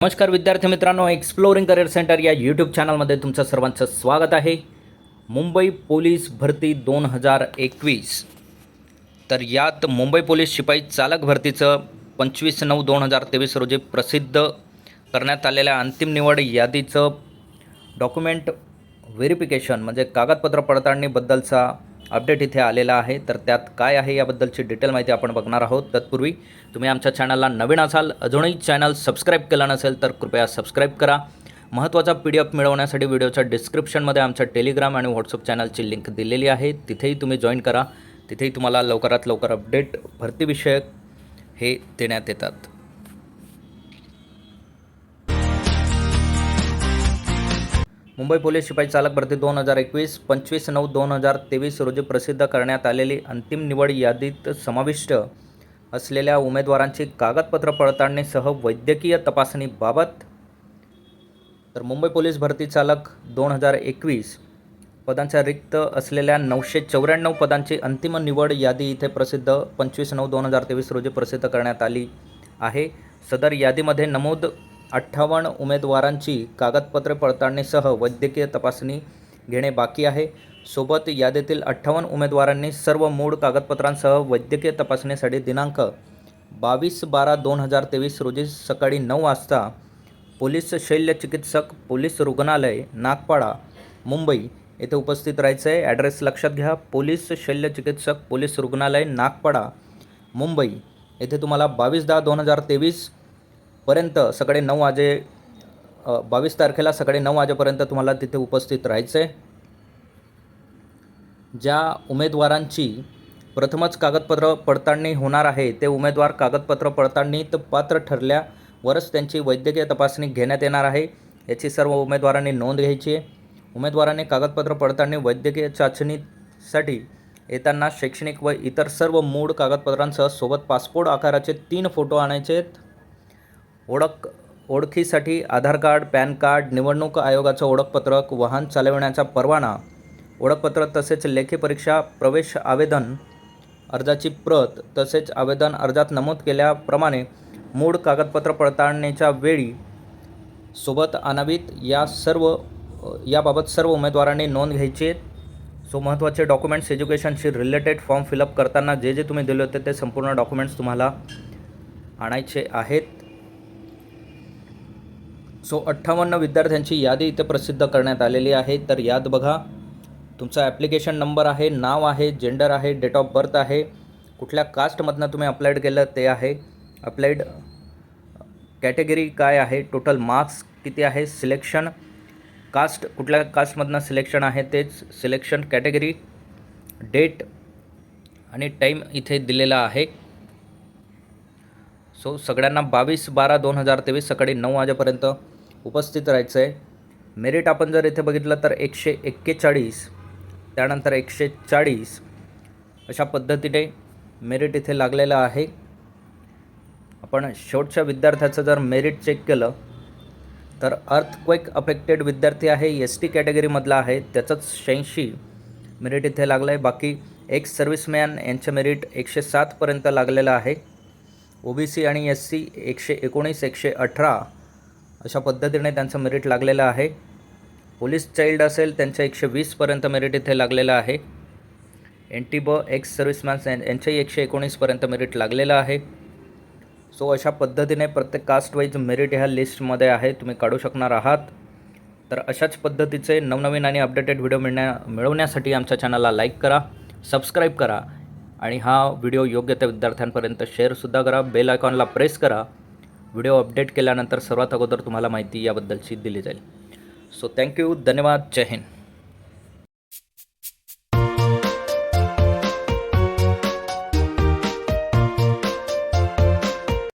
नमस्कार विद्यार्थी मित्रांनो एक्सप्लोरिंग करिअर सेंटर या यूट्यूब चॅनलमध्ये तुमचं सर्वांचं स्वागत आहे. मुंबई पोलीस भरती दोन हजार एकवीस. तर यात मुंबई पोलीस शिपाई चालक भरतीचं पंचवीस नऊ दोन हजार तेवीस रोजी प्रसिद्ध करण्यात आलेल्या अंतिम निवड यादीचं डॉक्युमेंट व्हेरिफिकेशन म्हणजे कागदपत्र पडताळणीबद्दलचा अपडेट इथे आलेला आहे. तर त्यात काय आहे याबद्दलची डिटेल माहिती आपण बघणार आहोत. तत्पूर्वी तुम्ही आमच्या चॅनलला नवीन असाल अजूनही चॅनल सबस्क्राईब केला नसेल तर कृपया सबस्क्राईब करा. महत्त्वाचा पी डी एफ मिळवण्यासाठी व्हिडिओच्या डिस्क्रिप्शनमध्ये आमच्या टेलिग्राम आणि व्हॉट्सअप चॅनलची लिंक दिलेली आहे. तिथेही तुम्ही जॉईन करा. तिथेही तुम्हाला लवकरात लवकर अपडेट भरतीविषयक हे देण्यात येतात. मुंबई पोलीस शिपाई चालक भरती दोन हजार एकवीस पंचवीस नऊ दोन हजार तेवीस रोजी प्रसिद्ध करण्यात आलेली अंतिम निवड यादीत समाविष्ट असलेल्या उमेदवारांची कागदपत्र पडताळणीसह वैद्यकीय तपासणीबाबत तर मुंबई पोलीस भरती चालक दोन हजार एकवीस पदांच्या रिक्त असलेल्या नऊशे चौऱ्याण्णव पदांची अंतिम निवड यादी इथे प्रसिद्ध पंचवीस नऊ दोन हजार तेवीस रोजी प्रसिद्ध करण्यात आली आहे. सदर यादीमध्ये नमूद अठ्ठावन्न उमेदवारांची कागदपत्रे पडताळणीसह वैद्यकीय तपासणी घेणे बाकी आहे. सोबत यादीतील अठ्ठावन्न उमेदवारांनी सर्व मूळ कागदपत्रांसह वैद्यकीय तपासणीसाठी दिनांक बावीस बारा दोन हजार तेवीस रोजी सकाळी नऊ वाजता पोलीस शल्यचिकित्सक पोलीस रुग्णालय नागपाडा मुंबई येथे उपस्थित राहायचं. आहे ॲड्रेस लक्षात घ्या. पोलीस शल्यचिकित्सक पोलीस रुग्णालय नागपाडा मुंबई येथे तुम्हाला बावीस दहा दोन हजार तेवीस पर्यंत सकाळी नऊ वाजे बावीस तारखेला सकाळी नऊ वाजेपर्यंत तुम्हाला तिथे उपस्थित राहायचं आहे ज्या उमेदवारांची प्रथमच कागदपत्र पडताळणी होणार आहे ते उमेदवार कागदपत्र पडताळणीत पात्र ठरल्यावरच त्यांची वैद्यकीय तपासणी घेण्यात येणार आहे. याची सर्व उमेदवारांनी नोंद घ्यायची आहे. उमेदवारांनी कागदपत्र पडताळणी वैद्यकीय चाचणीसाठी येताना शैक्षणिक व इतर सर्व मूळ कागदपत्रांसह सोबत पासपोर्ट आकाराचे तीन फोटो आणायचे आहेत ओळख ओळखीसाठी आधार कार्ड पॅन कार्ड निवडणूक आयोगाचं ओळखपत्रक वाहन चालविण्याचा परवाना ओळखपत्र तसेच लेखी परीक्षा प्रवेश आवेदन अर्जाची प्रत तसेच आवेदन अर्जात नमूद केल्याप्रमाणे मूळ कागदपत्र पडताळणीच्या वेळी सोबत आणावीत. या सर्व याबाबत सर्व उमेदवारांनी नोंद घ्यायची. आहे सो महत्त्वाचे डॉक्युमेंट्स एज्युकेशनशी रिलेटेड फॉर्म फिलअप करताना जे जे तुम्ही दिले होते ते संपूर्ण डॉक्युमेंट्स तुम्हाला आणायचे आहेत. सो अठ्ठावन्न विद्यार्थ्यांची यादी इथे प्रसिद्ध करण्यात आलेली आहे. तर यात बघा तुमचा ॲप्लिकेशन नंबर आहे नाव आहे जेंडर आहे डेट ऑफ बर्थ आहे कुठल्या कास्टमधनं तुम्ही अप्लाईड केलं ते आहे. अप्लाईड कॅटेगरी काय आहे? टोटल मार्क्स किती आहे? सिलेक्शन कास्ट कुठल्या कास्टमधनं सिलेक्शन आहे तेच सिलेक्शन कॅटेगरी डेट आणि टाईम इथे दिलेला आहे. सो सगळ्यांना बावीस बारा दोन हजार तेवीस सकाळी नऊ वाजेपर्यंत उपस्थित राहायचं आहे मेरिट आपण जर इथे बघितलं तर एकशे एक्केचाळीस त्यानंतर एकशे चाळीस अशा पद्धतीने मेरिट इथे लागलेलं आहे. आपण शेवटच्या विद्यार्थ्याचं जर मेरिट चेक केलं तर अर्थक्वेक अफेक्टेड विद्यार्थी आहे एस टी कॅटेगरीमधला आहे त्याचंच शहाऐंशी मेरिट इथे लागलं आहे बाकी एक्स सर्व्हिसमॅन यांचं मेरिट एकशे सातपर्यंत लागलेलं आहे. ओ बी सी आणि एस सी एकशे एकोणीस एकशे अठरा अशा पद्धतीने त्यांचं मेरिट लागलेलं आहे. पोलीस चाइल्ड असेल त्यांचं एकशे वीसपर्यंत मेरिट इथे लागलेलं आहे. एन टी ब एक्स सर्व्हिसमॅन्स यांच्याही एकशे एकोणीसपर्यंत मेरिट लागलेलं आहे. सो अशा पद्धतीने प्रत्येक कास्ट वाईज मेरिट ह्या लिस्टमध्ये आहे. तुम्ही काढू शकणार आहात. तर अशाच पद्धतीचे नवनवीन आणि अपडेटेड व्हिडिओ मिळण्या मिळवण्यासाठी आमच्या चॅनलला लाईक करा सबस्क्राईब करा आणि हा व्हिडिओ योग्य त्या विद्यार्थ्यांपर्यंत शेअरसुद्धा करा. बेल आयकॉनला प्रेस करा. व्हिडिओ अपडेट केल्यानंतर सर्वात अगोदर तुम्हाला माहिती याबद्दलची दिली जाईल. सो थँक्यू धन्यवाद. जय हिंद.